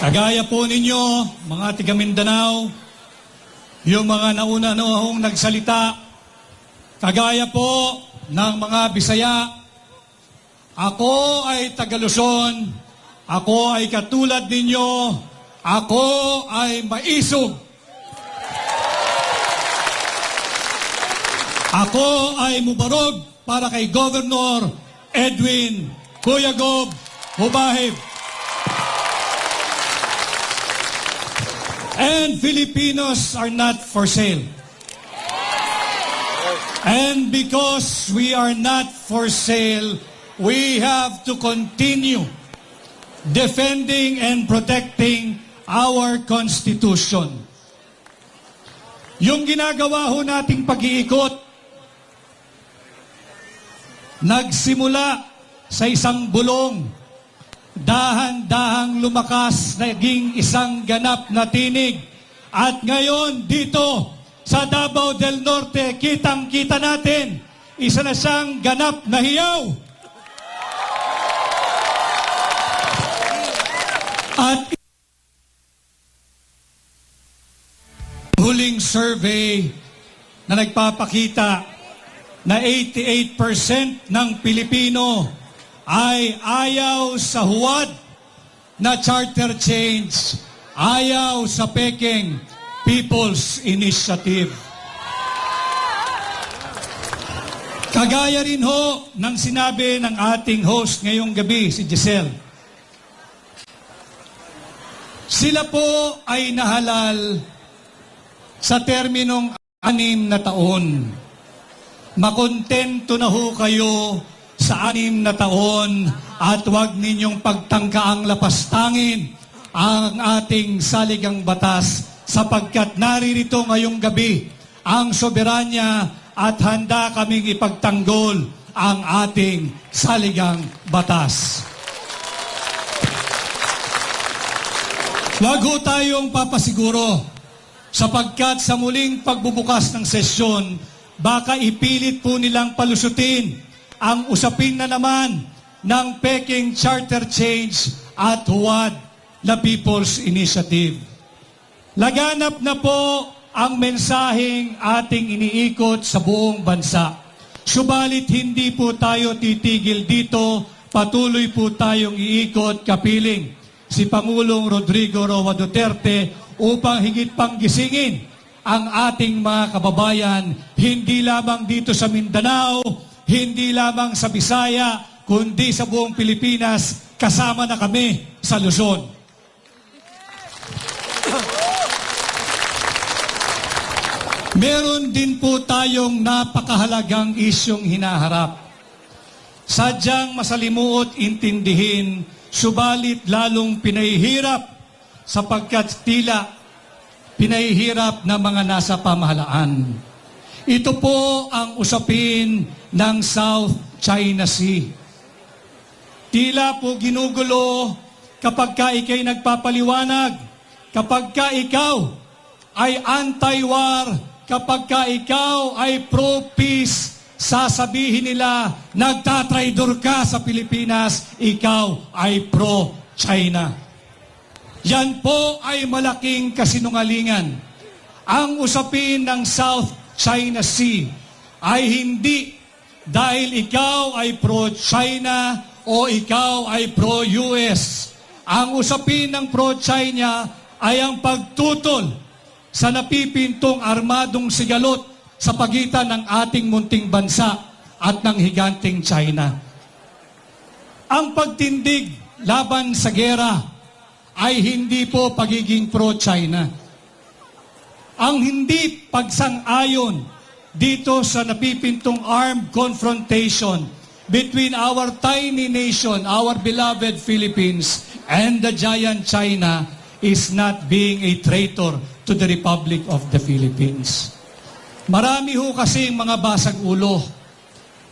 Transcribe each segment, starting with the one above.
Kagaya po ninyo, mga tiga Mindanao, yung mga nauna noong nagsalita, kagaya po ng mga Bisaya, ako ay taga Luzon, ako ay katulad ninyo, ako ay maisog. Ako ay mubarog para kay Governor Edwin Kuyagob Hubahib. And Filipinos are not for sale. And because we are not for sale, we have to continue defending and protecting our Constitution. Yung ginagawa ho nating pag-iikot, nagsimula sa isang bulong, dahan-dahang lumakas, naging isang ganap na tinig. At ngayon dito sa Davao del Norte, kitang-kita natin, isa na siyang ganap na hiyaw. At huling survey na nagpapakita na 88% ng Pilipino ay ayaw sa huwad na charter change, ayaw sa Peking People's Initiative. Kagaya rin ho ng sinabi ng ating host ngayong gabi, si Giselle. Sila po ay nahalal sa terminong anim na taon. Makontento na ho kayo sa anim na taon at huwag ninyong pagtangkaang lapastangin ang ating saligang batas sapagkat naririto ngayong gabi ang soberanya at handa kaming ipagtanggol ang ating saligang batas. Huwag ho tayong papasiguro sapagkat sa muling pagbubukas ng sesyon, baka ipilit po nilang palusutin ang usapin na naman ng Peking Charter Change at huwad na People's Initiative. Laganap na po ang mensaheng ating iniikot sa buong bansa. Subalit hindi po tayo titigil dito, patuloy po tayong iikot kapiling si Pangulong Rodrigo Roa Duterte upang higit pang gisingin ang ating mga kababayan, hindi lamang dito sa Mindanao, hindi lamang sa Bisaya, kundi sa buong Pilipinas, kasama na kami sa Luzon. Meron din po tayong napakahalagang isyong hinaharap. Sadyang masalimuot intindihin, subalit lalong pinahihirap sapagkat tila pinahihirap ng mga nasa pamahalaan. Ito po ang usapin ng South China Sea. Tila po ginugulo kapag ka ikay nagpapaliwanag, kapag ka ikaw ay anti-war, kapag ka ikaw ay pro-peace, sasabihin nila, nagtatraidor ka sa Pilipinas, ikaw ay pro-China. Yan po ay malaking kasinungalingan. Ang usapin ng South China Sea ay hindi dahil ikaw ay pro-China o ikaw ay pro-US. Ang usapin ng pro-China ay ang pagtutol sa napipintong armadong sigalot sa pagitan ng ating munting bansa at ng higanting China. Ang pagtindig laban sa gera ay hindi po pagiging pro-China. Ang hindi pagsang-ayon dito sa napipintong armed confrontation between our tiny nation, our beloved Philippines, and the giant China is not being a traitor to the Republic of the Philippines. Marami ho kasi mga basag ulo.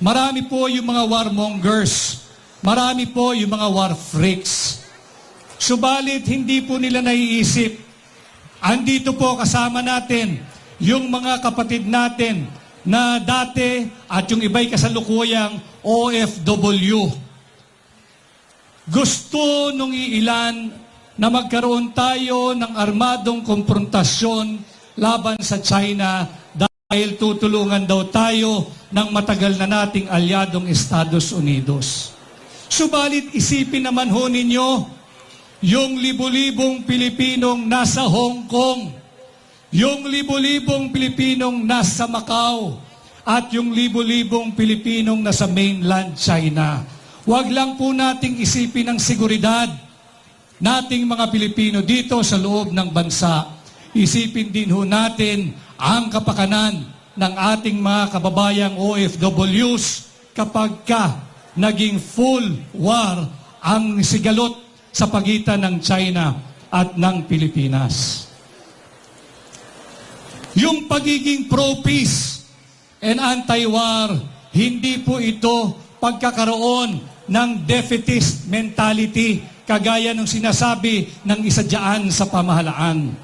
Marami po yung mga warmongers. Marami po yung mga war freaks. Subalit, hindi po nila naiisip. Andito po kasama natin yung mga kapatid natin na dati at yung iba'y kasalukuyang OFW. Gusto nung iilan na magkaroon tayo ng armadong konfrontasyon laban sa China dahil tutulungan daw tayo ng matagal na nating alyadong Estados Unidos. Subalit isipin naman ho ninyo yung libu-libong Pilipinong nasa Hong Kong, yung libu-libong Pilipinong nasa Macau, at yung libu-libong Pilipinong nasa mainland China. Huwag lang po nating isipin ang seguridad nating mga Pilipino dito sa loob ng bansa. Isipin din ho natin ang kapakanan ng ating mga kababayang OFWs kapag ka naging full war ang sigalot sa pagitan ng China at ng Pilipinas. Yung pagiging pro-peace and anti-war, hindi po ito pagkakaroon ng defeatist mentality kagaya ng sinasabi ng isa dyan sa pamahalaan.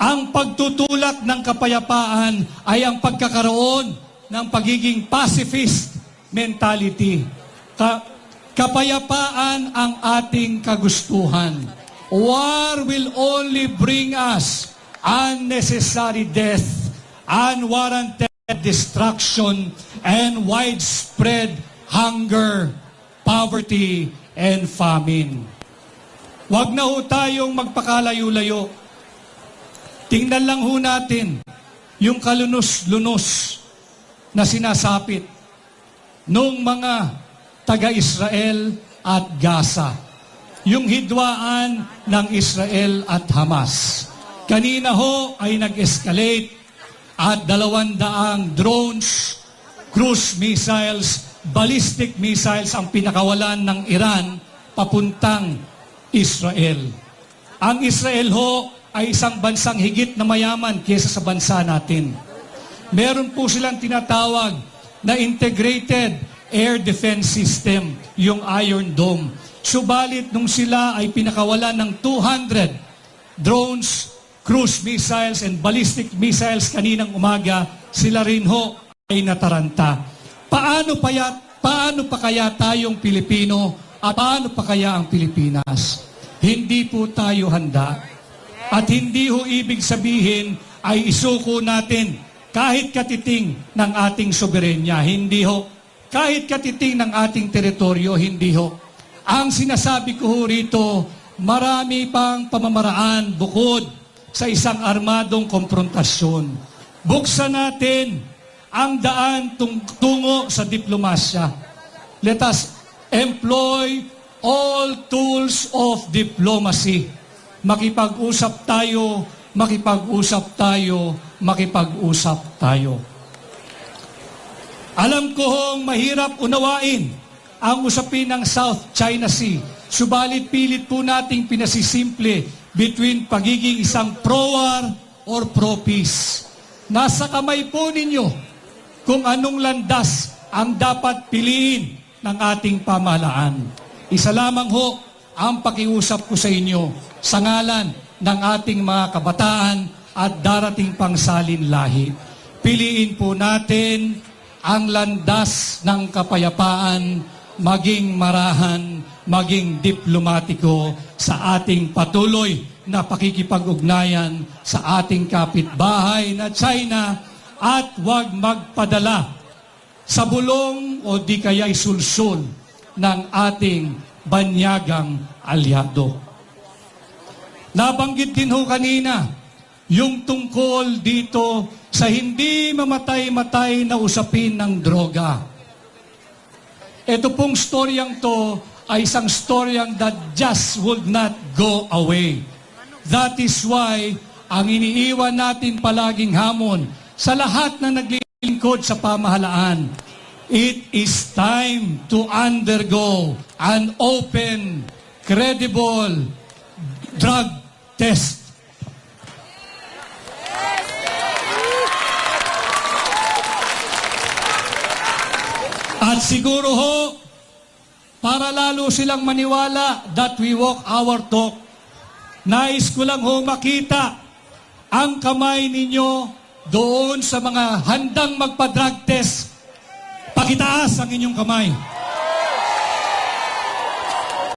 Ang pagtutulak ng kapayapaan ay ang pagkakaroon ng pagiging pacifist mentality. Ka- kapayapaan ang ating kagustuhan. War will only bring us unnecessary death, unwarranted destruction, and widespread hunger, poverty, and famine. Huwag na ho tayong magpakalayo-layo. Tingnan lang ho natin yung kalunos-lunos na sinasapit nung mga taga-Israel at Gaza. Yung hidwaan ng Israel at Hamas. Kanina ho ay nag-escalate at dalawang daang drones, cruise missiles, ballistic missiles ang pinakawalan ng Iran papuntang Israel. Ang Israel ho ay isang bansang higit na mayaman kesa sa bansa natin. Meron po silang tinatawag na integrated air defense system, yung Iron Dome. Subalit nung sila ay pinakawalan ng 200 drones, cruise missiles, and ballistic missiles kaninang umaga, sila rin ho ay nataranta. Paano, pa ya, paano pa kaya tayong Pilipino at paano pa kaya ang Pilipinas? Hindi po tayo handa. At hindi ho ibig sabihin ay isuko natin kahit katiting ng ating soberenya. Hindi ho. Kahit katiting ng ating teritoryo, hindi ho. Ang sinasabi ko ho rito, marami pang pamamaraan bukod sa isang armadong konfrontasyon. Buksan natin ang daan tung- tungo sa diplomasya. Let us employ all tools of diplomacy. Makipag-usap tayo, makipag-usap tayo, makipag-usap tayo. Alam ko hong mahirap unawain ang usapin ng South China Sea. Subalit pilit po nating pinasisimple between pagiging isang pro-war or pro-peace. Nasa kamay po ninyo kung anong landas ang dapat piliin ng ating pamahalaan. Isa lamang ho ang pakiusap ko sa inyo sa ngalan ng ating mga kabataan at darating pang salin lahi. Piliin po natin ang landas ng kapayapaan, maging marahan, maging diplomatiko sa ating patuloy na pakikipag-ugnayan sa ating kapitbahay na China at huwag magpadala sa bulong o di kaya'y sulsul ng ating banyagang alyado. Nabanggit din ho kanina yung tungkol dito sa hindi mamatay-matay na usapin ng droga. Ito pong storyang to ay isang storyang that just would not go away. That is why ang iniiwan natin palaging hamon sa lahat na naglilingkod sa pamahalaan, it is time to undergo an open, credible drug test. At siguro ho, para lalo silang maniwala that we walk our talk, nais ko lang ho makita ang kamay ninyo doon sa mga handang magpa-drug test. Pakitaas ang inyong kamay.